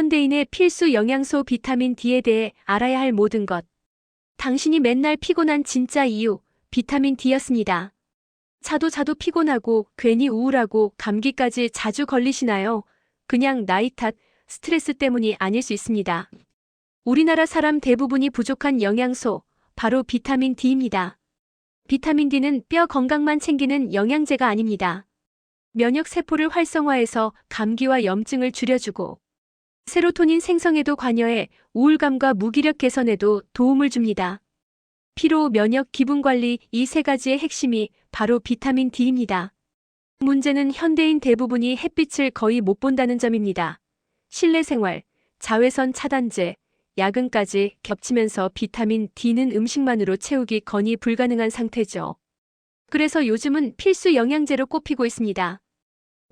현대인의 필수 영양소 비타민 D에 대해 알아야 할 모든 것. 당신이 맨날 피곤한 진짜 이유, 비타민 D였습니다. 자도 자도 피곤하고 괜히 우울하고 감기까지 자주 걸리시나요? 그냥 나이 탓, 스트레스 때문이 아닐 수 있습니다. 우리나라 사람 대부분이 부족한 영양소, 바로 비타민 D입니다. 비타민 D는 뼈 건강만 챙기는 영양제가 아닙니다. 면역 세포를 활성화해서 감기와 염증을 줄여주고 세로토닌 생성에도 관여해 우울감과 무기력 개선에도 도움을 줍니다. 피로, 면역, 기분 관리 이 세 가지의 핵심이 바로 비타민 D입니다. 문제는 현대인 대부분이 햇빛을 거의 못 본다는 점입니다. 실내 생활, 자외선 차단제, 야근까지 겹치면서 비타민 D는 음식만으로 채우기 거의 불가능한 상태죠. 그래서 요즘은 필수 영양제로 꼽히고 있습니다.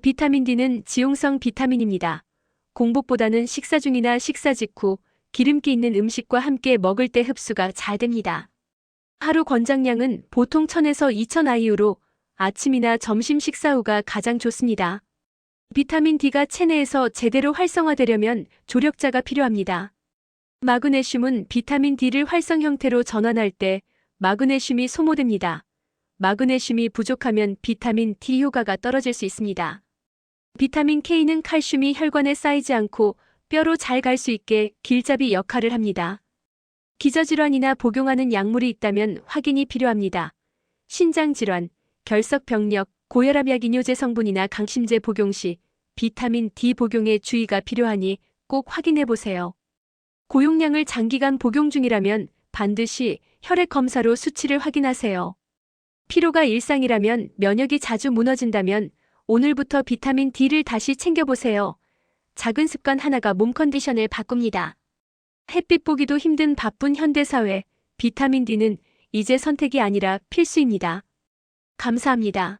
비타민 D는 지용성 비타민입니다. 공복보다는 식사 중이나 식사 직후 기름기 있는 음식과 함께 먹을 때 흡수가 잘 됩니다. 하루 권장량은 보통 1000에서 2000 IU로 아침이나 점심 식사 후가 가장 좋습니다. 비타민 D가 체내에서 제대로 활성화되려면 조력자가 필요합니다. 마그네슘은 비타민 D를 활성 형태로 전환할 때 마그네슘이 소모됩니다. 마그네슘이 부족하면 비타민 D 효과가 떨어질 수 있습니다. 비타민 K는 칼슘이 혈관에 쌓이지 않고 뼈로 잘 갈 수 있게 길잡이 역할을 합니다. 기저질환이나 복용하는 약물이 있다면 확인이 필요합니다. 신장질환, 결석병력, 고혈압약 이뇨제 성분이나 강심제 복용 시 비타민 D 복용에 주의가 필요하니 꼭 확인해 보세요. 고용량을 장기간 복용 중이라면 반드시 혈액 검사로 수치를 확인하세요. 피로가 일상이라면 면역이 자주 무너진다면 오늘부터 비타민 D를 다시 챙겨보세요. 작은 습관 하나가 몸 컨디션을 바꿉니다. 햇빛 보기도 힘든 바쁜 현대사회, 비타민 D는 이제 선택이 아니라 필수입니다. 감사합니다.